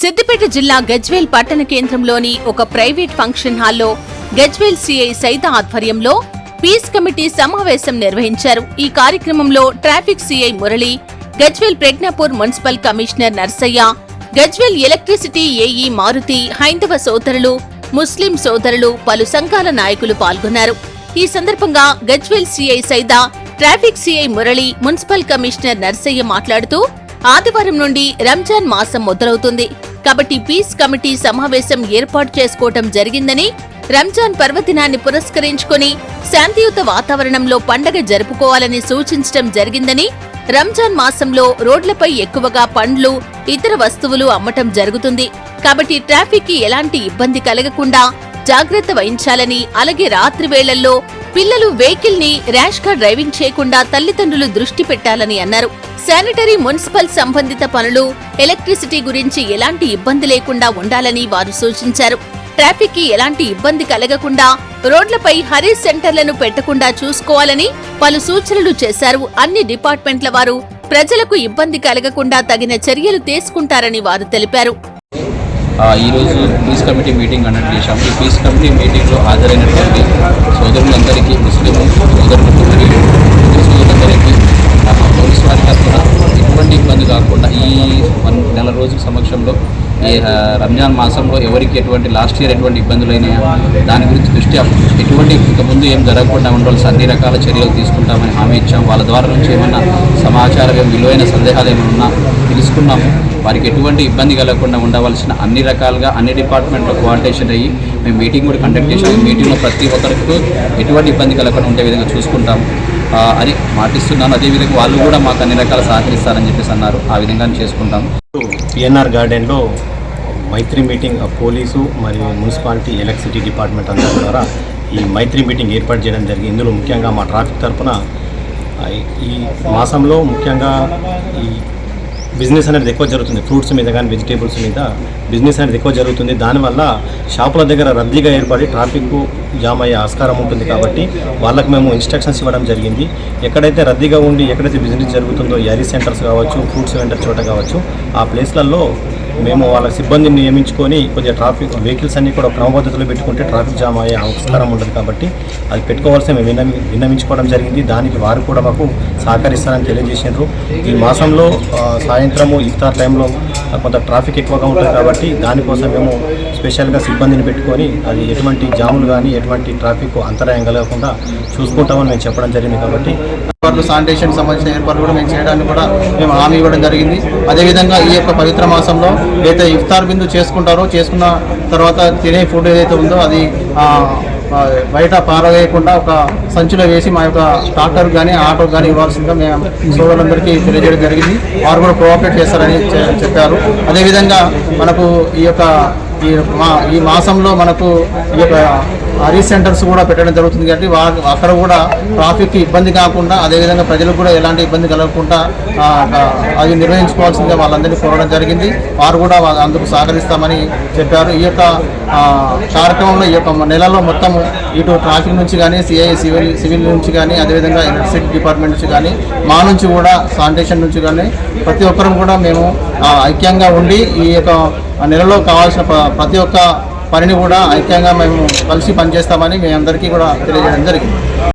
సిద్దిపేట జిల్లా గజ్వేల్ పట్టణ కేంద్రంలోని ఒక ప్రైవేట్ ఫంక్షన్ హాల్లో గజ్వేల్ సిఐ సైత ఆధ్వర్యంలో పీస్ కమిటీ సమావేశం నిర్వహించారు. ఈ కార్యక్రమంలో traffic CI Murali Gajwel Pragnapur municipal commissioner Narsaiah Gajwel electricity AE Maruti హైందవ సోదరులు ముస్లిం సోదరులు పలు సంఘాల నాయకులు పాల్గొన్నారు. ఈ సందర్భంగా Gajwel CI Saida traffic CI Murali municipal commissioner Narsaiah మాట్లాడుతూ ఆదివారం నుండి రంజాన్ మాసం మొదలవుతుంది. కాబట్టి పీస్ కమిటీ సమావేశం ఏర్పాటు చేసుకోవటం జరిగిందని రంజాన్ పర్వదినాన్ని పురస్కరించుకొని శాంతియుత వాతావరణంలో పండగ జరుపుకోవాలని సూచించటం జరిగిందని రంజాన్ మాసంలో రోడ్లపై ఎక్కువగా పండ్లు ఇతర వస్తువులు అమ్మటం జరుగుతుంది. కాబట్టి ట్రాఫిక్కి ఎలాంటి ఇబ్బంది కలగకుండా జాగ్రత్త వహించాలని అలాగే రాత్రి వేళల్లో పిల్లలు వెహికల్ని ర్యాష్గా డ్రైవింగ్ చేయకుండా తల్లిదండ్రులు దృష్టి పెట్టాలని అన్నారు. శానిటరీ మున్సిపల్ సంబంధిత పనులు ఎలక్ట్రిసిటీ గురించి ఎలాంటి ఇబ్బంది లేకుండా ఉండాలని వారు సూచించారు. ట్రాఫిక్కి ఎలాంటి ఇబ్బంది కలగకుండా రోడ్లపై హరీ సెంటర్లను పెట్టకుండా చూసుకోవాలని పలు సూచనలు చేశారు. అన్ని డిపార్ట్మెంట్ల వారు ప్రజలకు ఇబ్బంది కలగకుండా తగిన చర్యలు తీసుకుంటారని వారు తెలిపారు. ఈరోజు పీస్ కమిటీ మీటింగ్ కండక్ట్ చేశాము. ఈ పీస్ కమిటీ మీటింగ్లో హాజరైనటువంటి సోదరులందరికీ ముస్లిం సోదరులకు మరియు సోదరులందరికీ ఆ, పోలీసు వారి తరఫున ఎటువంటి ఇబ్బంది కాకుండా ఈ వన్ నెల రోజుల సమక్షంలో ఈ రంజాన్ మాసంలో ఎవరికి ఎటువంటి లాస్ట్ ఇయర్ ఎటువంటి ఇబ్బందులు అయినాయా? దాని గురించి దృష్టి ఎటువంటి ఇక ముందు ఏం జరగకుండా ఉండవలసి అన్ని రకాల చర్యలు తీసుకుంటామని హామీ ఇచ్చాం వాళ్ళ ద్వారా నుంచి ఏమైనా సమాచారం విలువైన సందేహాలు ఏమైనా ఉన్నా తెలుసుకున్నాము. వారికి ఎటువంటి ఇబ్బంది కలగకుండా ఉండవలసిన అన్ని రకాలుగా అన్ని డిపార్ట్మెంట్లో కోఆర్డినేషన్ అయ్యి మేము మీటింగ్ కూడా కండక్ట్ చేసాము ఈ మీటింగ్లో ప్రతి ఒక్కరికి ఎటువంటి ఇబ్బంది కలగకుండా ఉండే విధంగా చూసుకుంటాం అని మాటిస్తున్నాను. అదేవిధంగా వాళ్ళు కూడా మాకు అన్ని రకాల సహకరిస్తారని చెప్పేసి అన్నారు. ఆ విధంగా చేసుకుంటాం పిఎన్ఆర్ గార్డెన్లో మైత్రి మీటింగ్ పోలీసు మరియు మున్సిపాలిటీ ఎలక్ట్రిసిటీ డిపార్ట్మెంట్ అందరి ద్వారా ఈ మైత్రి మీటింగ్ ఏర్పాటు చేయడం జరిగింది. ఇందులో ముఖ్యంగా మా ట్రాఫిక్ తరఫున ఈ మాసంలో ముఖ్యంగా ఈ బిజినెస్ అనేది ఎక్కువ జరుగుతుంది. ఫ్రూట్స్ మీద కానీ వెజిటేబుల్స్ మీద బిజినెస్ అనేది ఎక్కువ జరుగుతుంది. దానివల్ల షాపుల దగ్గర రద్దీగా ఏర్పడి ట్రాఫిక్ జామ్ అయ్యే ఆస్కారం ఉంటుంది కాబట్టి వాళ్ళకి మేము ఇన్స్ట్రక్షన్స్ ఇవ్వడం జరిగింది. ఎక్కడైతే రద్దీగా ఉండి ఎక్కడైతే బిజినెస్ జరుగుతుందో యారీ సెంటర్స్ కావచ్చు ఫ్రూట్స్ వెంటర్ చోట కావచ్చు ఆ ప్లేస్లలో మేము వాళ్ళ సిబ్బందిని నియమించుకొని కొద్దిగా ట్రాఫిక్ వెహికల్స్ అన్ని కూడా క్రమపద్ధతిలో పెట్టుకుంటే ట్రాఫిక్ జామ్ అయ్యే ఆస్కారం ఉంటుంది కాబట్టి అది పెట్టుకోవాల్సి మేము విన్న విన్నవించుకోవడం జరిగింది. దానికి వారు కూడా మాకు సహకరిస్తారని తెలియజేసినారు. ఈ మాసంలో సాయంత్రము ఇఫ్తార్ టైంలో కొంత ట్రాఫిక్ ఎక్కువగా ఉంటుంది కాబట్టి దానికోసం మేము స్పెషల్గా సిబ్బందిని పెట్టుకొని అది ఎటువంటి జాములు కానీ ఎటువంటి ట్రాఫిక్ అంతరాయం కలగకుండా చూసుకుంటామని మేము చెప్పడం జరిగింది కాబట్టి ఏర్పాట్లు శానిటేషన్ సంబంధించిన ఏర్పాట్లు కూడా మేము చేయడానికి కూడా మేము హామీ ఇవ్వడం జరిగింది. అదేవిధంగా ఈ యొక్క పవిత్ర మాసంలో ఏదైతే ఇఫ్తార్ బిందు చేసుకుంటారో చేసుకున్న తర్వాత తినే ఫుడ్ ఏదైతే ఉందో అది బయట పారవేయకుండా ఒక సంచిలో వేసి మా యొక్క ట్రాక్టర్ కానీ ఆటో కానీ ఇవ్వాల్సిందిగా మేము సోదరులందరికీ తెలియజేయడం జరిగింది. వారు కూడా కోఆపరేట్ చేస్తారని చెప్పారు. అదేవిధంగా మనకు ఈ యొక్క ఈ మా ఈ మాసంలో మనకు ఈ యొక్క హరీ సెంటర్స్ కూడా పెట్టడం జరుగుతుంది కాబట్టి వా- అక్కడ కూడా ట్రాఫిక్ ఇబ్బంది కాకుండా అదేవిధంగా ప్రజలకు కూడా ఎలాంటి ఇబ్బంది కలగకుండా అది నిర్వహించుకోవాల్సిందిగా వాళ్ళందరినీ కోరడం జరిగింది. వారు కూడా అందుకు సహకరిస్తామని చెప్పారు. ఈ యొక్క కార్యక్రమంలో ఈ యొక్క నెలలో మొత్తం ఇటు ట్రాఫిక్ నుంచి కానీ సిఐ సివిల్ సివిల్ నుంచి కానీ అదేవిధంగా ఎలక్ట్రిసిటీ డిపార్ట్మెంట్ నుంచి కానీ మా నుంచి కూడా శానిటేషన్ నుంచి కానీ ప్రతి ఒక్కరం కూడా మేము ఐక్యంగా ఉండి ఈ యొక్క నెలలో కావాల్సిన ప్రతి ఒక్క పనిని కూడా ఐక్యంగా మేము కలిసి పనిచేస్తామని మీ అందరికీ కూడా తెలియజేయడం జరిగింది.